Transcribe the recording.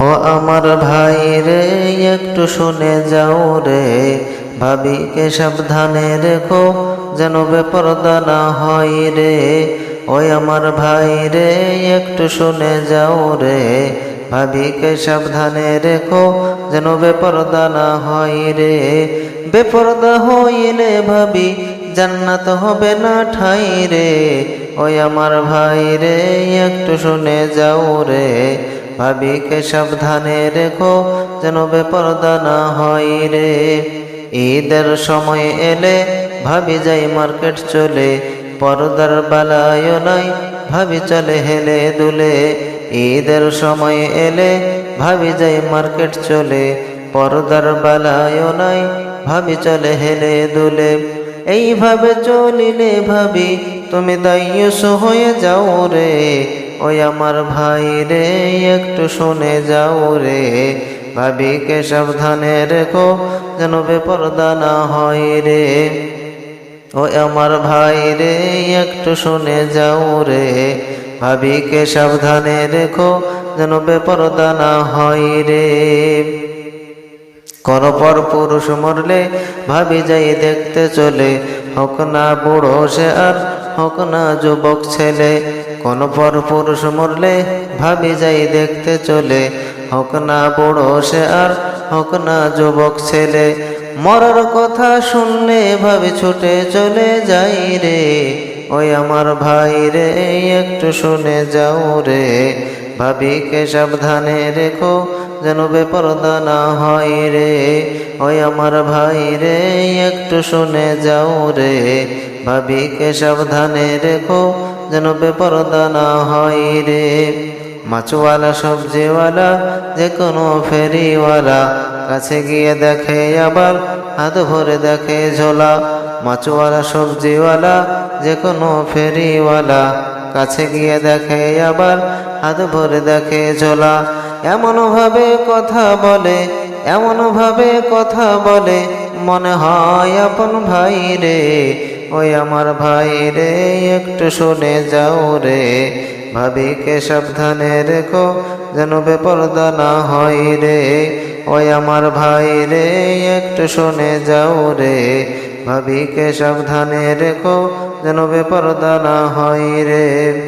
ও আমার ভাই রে, একটু শুনে যাও রে। ভাবিকে সাবধানে রেখো, যেন বেপরদা না হয় রে। ওই আমার ভাই রে, একটু শুনে যাও রে। ভাবিকে সাবধানে রেখো, যেন বেপরদা না হয় রে। বেপরদা হইলে ভাবি, জান্নাত হবে না ঠাই রে। ওই আমার ভাই রে, একটু শুনে যাও রে। ভাবিকে সাবধানে রেখো, যেন বেপরদা না হয় রে। ঈদের সময় এলে ভাবি যাই মার্কেট চলে, পরদার বালায় নাই, ভাবি চলে হেলে দুলে। ঈদের সময় এলে ভাবি যাই মার্কেট চলে, পরদার বালায় নাই, ভাবি চলে হেলে দুলে। এইভাবে চলিলে ভাবি তুমি দায়ুস হয়ে যাও রে। ওই আমার ভাই রে, একটু শুনে যাও রে। ভাবিকে সাবধানে রেখো, যেন বেপরদা না হয় রে। ও আমার ভাই রে, একটু শুনে যাও রে। ভাবিকে সাবধানে রেখো, যেন বেপরদা না হয় রে। করপর পুরুষ মরলে ভাবি যাই দেখতে চলে, হোক না বুড়ো সে আর হোক না যুবক ছেলে, কোন পর পুরুষ মরলে ভাবি যাই দেখতে চলে। হোক না বড় সে আর, হোক না যুবক ছেলে, মরার কথা শুনলে ভাবি ছুটে চলে যাই রে। ওই আমার ভাই রে, একটু শুনে যাও রে। ভাবিকে সাবধানে রেখো, যেন বেপরদা না হয় রে। ওই আমার ভাই রে, একটু শুনে যাও রে। ভাবিকে সাবধানে রেখো, যেন বেপরদা না হয় রে। মাছওয়ালা, সবজিওয়ালা যে কোনো ফেরিওয়ালা, কাছে গিয়ে দেখে আবার, হাত ভরে দেখে ঝোলা। মাছওয়ালা, সবজিওয়ালা যে কোনো ফেরিওয়ালা, কাছে গিয়ে দেখে আবার হাত ভরে দেখে ঝোলা। এমন ভাবে কথা বলে, এমন ভাবে কথা বলে, মনে হয় আপন ভাই রে। ওই আমার ভাই রে, একটু শুনে যাও রে। ভাবিকে সাবধানে রেখো, যেন বেপরদা না হয় রে। ওই আমার ভাই রে, একটু শুনে যাও রে। ভাবিকে সাবধানে রেখো, যেন বেপরদা না হয় রে।